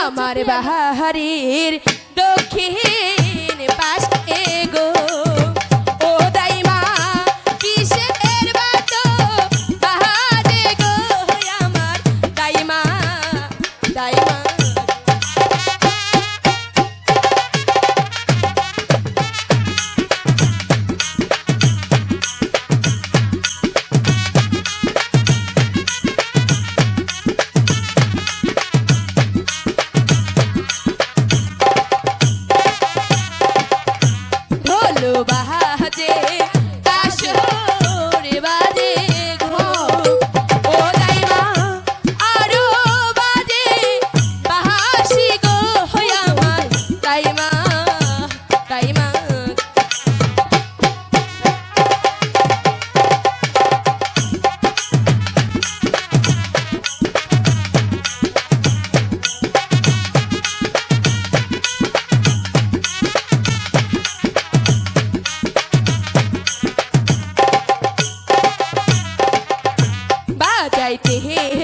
আমার বাহারির দক্ষিণ বাজাইতে বা